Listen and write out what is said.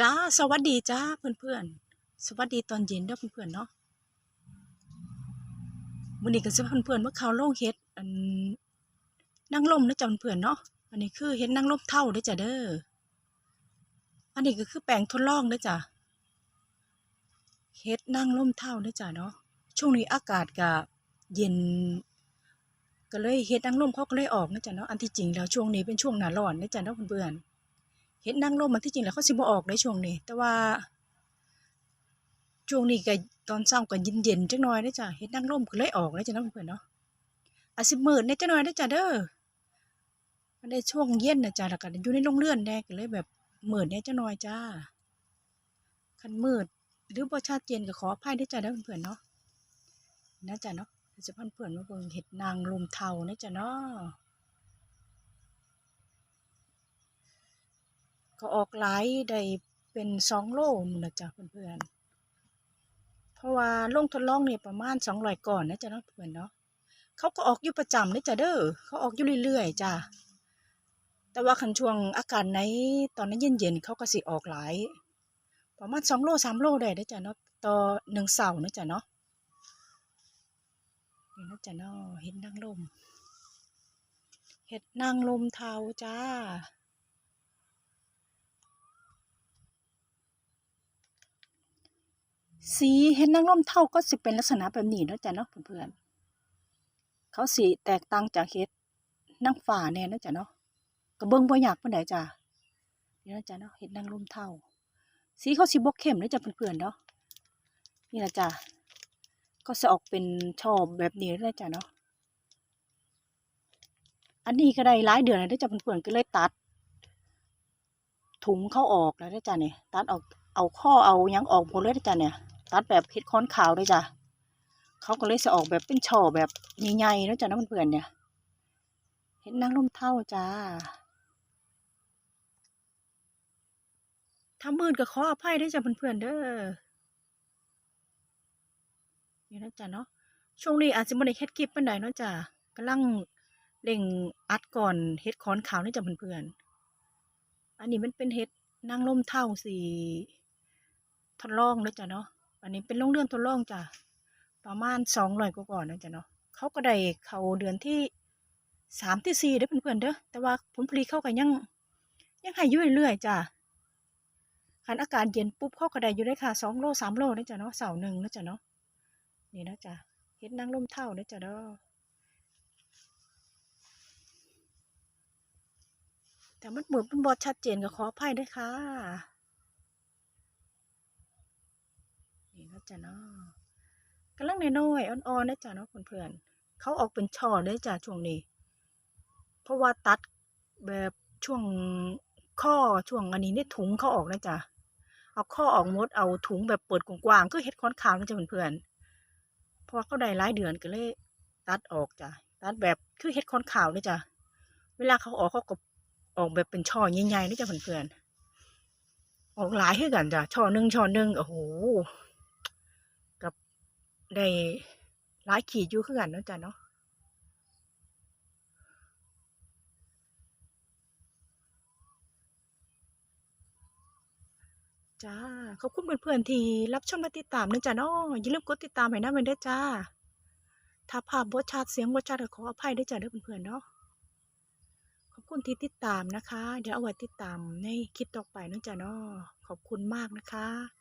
จ้า สวัสดีจ้าเพื่อนๆ สวัสดีตอนเย็นเด้อเพื่อนๆเนาะวันนี้ก็สิพาเพื่อนๆว่าเขาโล่งเฮ็ดอันนั่งลมนะจ้าเพื่อนๆเนาะ อันนี้คือเฮ็ดนั่งลมเท่าเด้อจ้าเด้อ อันนี้ก็คือแปลงทดลองเด้อจ้าเฮ็ดนั่งลมเท่าเด้อจ้าเนาะ ช่วงนี้อากาศก็เย็น ก็เลยเฮ็ดนั่งลมเขาก็เลยออกนะจ้าเนาะ อันที่จริงแล้วช่วงนี้เป็นช่วงหน้าร้อนนะจ้าเนาะเพื่อนๆ เห็ดนางรมมันที่จริงแล้วเขาสิบ่ออกในช่วงนี้ แต่ว่าช่วงนี้ก็ตอนเช้าก็เย็นๆจักหน่อยนะจ้ะเห็ดนางรมก็เลยออกนะจ้ะเนาะเพื่อนเนาะอาจสิมืดในจักหน่อยนะจ้ะเด้อมันได้ช่วงเย็นนะจ้ะแล้วก็อยู่ในโรงเรือนแน่ก็เลยแบบมืดในจักหน่อยจ้าคันมืดหรือบ่ชัดเจนก็ขออภัยด้จ้ะเด้อเพื่อนเนาะนะจ้ะเนาะจะพันเพื่อนมาเบิ่งเห็ดนางรมเทานะจ้ะเนาะ ก็ออกหลายได้เป็นสองโลนู่นนะจ๊ะเพื่อนๆ เพราะว่าลงทดลองเนี่ยประมาณสองร้อยก่อนนะจ๊ะเนาะเพื่อนเนาะเขาก็ออกอยู่ประจำเลยจ้ะเด้อเขาออกอยู่เรื่อยๆจ้ะแต่ว่าคันช่วงอากาศไหนตอนนั้นเย็นๆเขาก็สิออกหลาย ประมาณสองโลสามโลได้นะจ๊ะเนาะต่อหนึ่งเสาร์นะจ๊ะเนาะนี่นะจ๊ะเนาะเห็ดนางลมเห็ดนางลมเทาจ้า สีเห็ดนางรมเท่าก็สิเป็นลักษณะแบบนี้เนาะจ้ะเนาะเพื่อนๆเขาสีแตกต่างจากเห็ดนางฟ้าแน่เนาะจ้ะเนาะกระเบื้องบ่อยากปานใดจ้ะนี่นะจ้ะเนาะเห็ดนางรมเท่า สีเขาสีบ่เข้มเนาะจ้ะเพื่อนๆเนาะนี่นะจ้ะก็จะออกเป็นชอบแบบนี้เลยจ้ะเนาะอันนี้ก็ได้หลายเดือนแล้วเด้อจ้ะเพื่อนๆก็เลยตัด ถุงเขาออกแล้วจ้ะเนี่ยตัดออกเอาข้อเอายังออกหมดเลยจ้ะเนี่ย ตัดแบบเฮ็ดค้อนขาวเลยจ้ะเขาก็เลยจะออกแบบเป็นช่อแบบใหญ่ๆเนาะจ้ะน้ำเพื่อนๆเนี่ย เห็ดนางรมเท่าจ้าถ้ามืดก็ขออภัยด้วยจ้ะเพื่อนๆเด้อนี่นะจ้ะเนาะช่วงนี้อาจจะไม่ได้เฮ็ดคลิปปานใดเนาะจ้ะกำลังเร่งอัดก่อนเฮ็ดค้อนขาวนี่จ้ะเพื่อนๆอันนี้มันเป็นเฮ็ดนางรมเท่าสีทดลองเนาะจ้ะเนาะ อันนี้เป็นโรงเรือนทดลองจ้ะประมาณสองร้อยกว่าก่อนนะจ้ะเนาะเขาก็ได้เขาเดือนที่สามที่สี่เด้อเพื่อนๆเด้อแต่ว่าผลผลิตเขาก็ยัง ยังให้อยู่เรื่อยๆจ้ะคันอากาศเย็นปุ๊บเขาก็ได้อยู่ได้ค่ะสองโลสามโลนะจ้ะเนาะเสาหนึ่งนะจ้ะเนาะนี่นะจ้ะเฮ็ดนางร่มเท่านะจ้ะเด้อแต่มันเหมือนเป็นบอดชัดเจนก็ขออภัยด้วยค่ะ นี่นะจ๊ะเนาะกำลังน้อยๆอ่อนๆนะจ๊ะเนาะเพื่อนๆเขาออกเป็นช่อเลยจ้ะช่วงนี้ เพราะว่าตัดแบบช่วงข้อช่วงอันนี้เนี่ยถุงเขาออกนะจ๊ะเอาข้อออกหมดเอาถุงแบบเปิดกว้างๆก็เฮ็ดค้อนขาวนะจ๊ะเพื่อนๆเพราะว่าเขาได้หลายเดือนก็เลยตัดออกจ้ะตัดแบบคือเฮ็ดค้อนขาวเลยจ้ะเวลาเขาออกเขาก็ออกแบบเป็นช่อใหญ่ๆนะจ๊ะเพื่อนๆออกหลายให้กันจ้ะช่อหนึ่งช่อหนึ่งโอ้โห ได้หลายขีดอยู่คือกันเนาะจ้ะเนาะจ้า ขอบคุณเพื่อนๆที่รับชมและติดตามนะจ๊ะเนาะอย่าลืมกดติดตามให้นะเว้นด้วยจ้า ถ้าภาพบ่ชัดเสียงบ่ชัดก็ขออภัยด้วยจ้ะเด้อเพื่อนๆเนาะ ขอบคุณที่ติดตามนะคะ เดี๋ยวเอาไว้ติดตามในคลิปต่อไปนะจ๊ะเนาะขอบคุณมากนะคะ